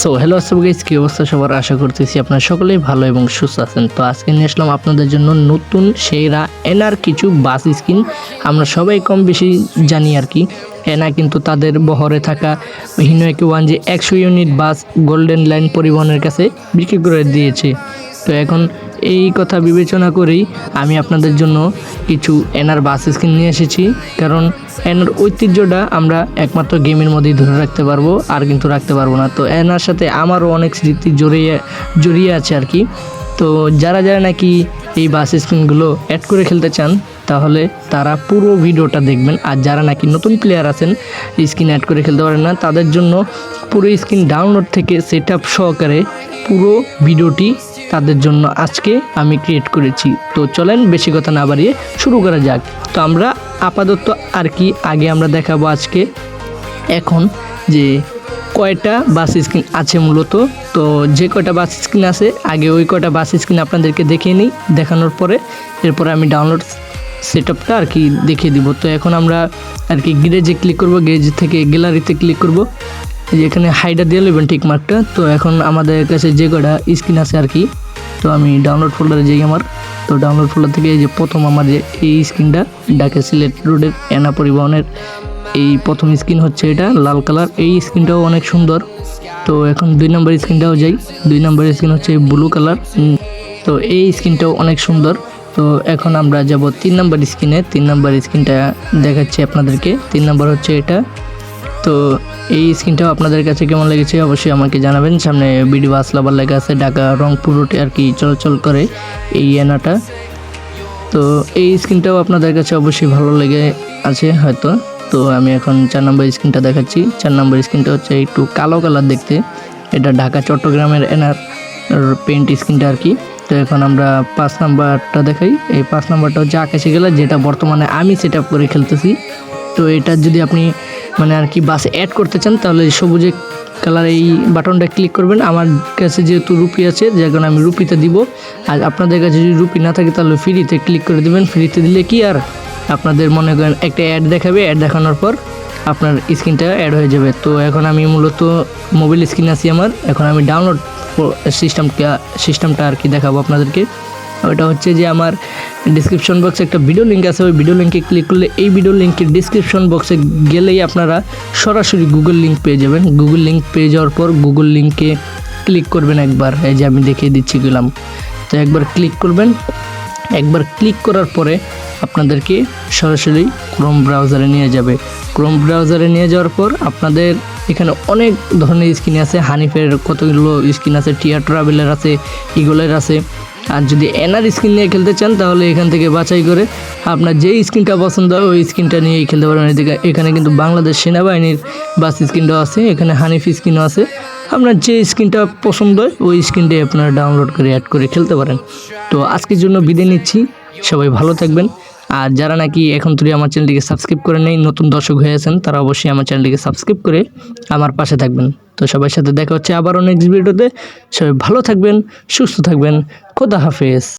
So hello আসসালাম guys কি অবস্থা সবার? আশা করতেছি আপনারা সকলেই ভালো এবং সুস্থ আছেন। তো আজকে নিয়ে আসলাম আপনাদের জন্য নতুন, সেরা, এনার কিছু বাস স্কিন। আমরা সবাই কম বেশি জানি আর কি। এনা কিন্তু তাদের বহরে থাকা হিনো একে ওয়ান যে একশো ইউনিট বাস গোল্ডেন লাইন পরিবহনের কাছে বিক্রি করে দিয়েছে। তো এখন এই কথা বিবেচনা করেই আমি আপনাদের জন্য কিছু এনার বাস স্কিন নিয়ে এসেছি। কারণ এনার ঐতিহ্যটা আমরা একমাত্র গেমের মধ্যেই ধরে রাখতে পারব, আর কিন্তু রাখতে পারব না। তো এনার সাথে আমারও অনেক স্মৃতি জড়িয়ে জড়িয়ে আছে আর কি। তো যারা যারা নাকি এই বাস স্ক্রিনগুলো অ্যাড করে খেলতে চান, তাহলে তারা পুরো ভিডিওটা দেখবেন। আর যারা নাকি নতুন প্লেয়ার আছেন স্ক্রিন অ্যাড করে খেলতে পারেন না, তাদের জন্য পুরো স্ক্রিন ডাউনলোড থেকে সেট আপ সহকারে পুরো ভিডিওটি তাদের জন্য আজকে আমি ক্রিয়েট করেছি। তো চলেন বেশি কথা না বাড়িয়ে শুরু করা যাক। তো আমরা আপাতত আর কি আগে আমরা দেখাবো আজকে। এখন যে কয়টা বাস স্ক্রিন আছে মূলত। তো যে কয়টা বাস স্ক্রিন আছে, আগে ওই কয়টা বাস স্ক্রিন আপনাদেরকে দেখিয়ে নিই, দেখানোর পরে এরপরে আমি ডাউনলোড সেট আপটা আর কি দেখিয়ে দিব। তো এখন আমরা আর কি গ্যারেজে ক্লিক করব গ্যারেজ থেকে গ্যালারিতে ক্লিক করব। এখানে হাইডা দিয়ে নেবেন ঠিক মার্কটা, তো এখন আমাদের কাছে যে কটা স্ক্রিন আছে আর কি, তো আমি ডাউনলোড ফোল্ডারে যাই আমার। তো ডাউনলোড ফোল্ডার থেকে এই যে প্রথম আমার যে এই স্ক্রিনটা, ডাকে সিলেট রোডের এনা পরিবহনের এই প্রথম স্ক্রিন হচ্ছে এটা, লাল কালার। এই স্ক্রিনটাও অনেক সুন্দর। তো এখন দুই নম্বর স্ক্রিনটাও যাই। দুই নম্বর স্ক্রিন হচ্ছে ব্লু কালার। তো এই স্ক্রিনটাও অনেক সুন্দর। তো এখন আমরা যাব তিন নম্বর স্ক্রিনে। তিন নম্বর স্ক্রিনটা দেখাচ্ছি আপনাদেরকে। তিন নম্বর হচ্ছে এটা। তো এই স্ক্রিনটাও আপনাদের কাছে কেমন লেগেছে অবশ্যই আমাকে জানাবেন। সামনে বিডি বাস লাভার লেখা আছে, ঢাকা রংপুর রুটে আর কি চলাচল করে এই এনাটা। তো এই স্ক্রিনটাও আপনাদের কাছে অবশ্যই ভালো লেগে আছে হয়তো। তো আমি এখন চার নম্বর স্ক্রিনটা দেখাচ্ছি। চার নম্বর স্ক্রিনটা হচ্ছে একটু কালো কালার দেখতে। এটা ঢাকা চট্টগ্রামের এনার পেন্ট স্ক্রিনটা আর কি। তো এখন আমরা পাঁচ নাম্বারটা দেখাই। এই পাঁচ নাম্বারটা হচ্ছে আকাশি কালার যেটা বর্তমানে আমি সেট করে খেলতেছি। তো এটা যদি আপনি মানে আর কি বাসে অ্যাড করতে চান, তাহলে সবুজে কালার এই বাটনটা ক্লিক করবেন। আমার কাছে যেহেতু রুপি আছে যার কারণে আমি রুপিতে দিব। আর আপনাদের কাছে যদি রুপি না থাকে, তাহলে ফ্রিতে ক্লিক করে দেবেন। ফ্রিতে দিলে কি আর? আপনাদের মনে করেন একটা অ্যাড দেখাবে। অ্যাড দেখানোর পর আপনার স্ক্রিনটা অ্যাড হয়ে যাবে। তো এখন আমি মূলত মোবাইল স্ক্রিন আছি আমার। এখন আমি ডাউনলোড সিস্টেমটা সিস্টেমটা আর কি দেখাবো আপনাদেরকে। ওটা হচ্ছে যে আমার ডিসক্রিপশন বক্সে একটা ভিডিও লিঙ্ক আছে, ওই ভিডিও লিঙ্কে ক্লিক করলে এই ভিডিও লিঙ্কের ডিসক্রিপশন বক্সে গেলেই আপনারা সরাসরি গুগল লিঙ্ক পেয়ে যাবেন। গুগল লিঙ্ক পেয়ে যাওয়ার পর গুগল লিঙ্কে ক্লিক করবেন একবার, এই যে আমি দেখিয়ে দিচ্ছি গেলাম। তো একবার ক্লিক করবেন। একবার ক্লিক করার পরে আপনাদেরকে সরাসরি ক্রোম ব্রাউজারে নিয়ে যাবে। ক্রোম ব্রাউজারে নিয়ে যাওয়ার পর আপনাদের এখানে অনেক ধরনের স্কিন আছে। হানিফের কতগুলো স্কিন আছে টিয়া ট্রাভেলের আছে ইগলের আছে। আর যদি এনার স্কিন নিয়ে খেলতে চান, তাহলে এখান থেকে বাছাই করে আপনার যেই স্কিনটা পছন্দ হয়, ওই স্কিনটা নিয়েই খেলতে পারবেন। এদিকে এখানে কিন্তু বাংলাদেশ সেনাবাহিনীর বাস স্কিনটাও আছে, এখানে হানিফ স্কিনও আছে। আপনার যে স্কিনটা পছন্দ হয়, ওই স্কিনটাই আপনারা ডাউনলোড করে অ্যাড করে খেলতে পারেন। তো আজকের জন্য বিদায় নিচ্ছি। সবাই ভালো থাকবেন। আর যারা নাকি এখন তুই আমার চ্যানেলটিকে সাবস্ক্রাইব করে নেই, নতুন দর্শক হয়ে আছেন, তারা অবশ্যই আমার চ্যানেলটিকে সাবস্ক্রাইব করে আমার পাশে থাকবেন। তো সবার সাথে দেখা হচ্ছে আবার অনেক ভিডিওতে সবাই ভালো থাকবেন, সুস্থ থাকবেন, খোদা হাফেজ।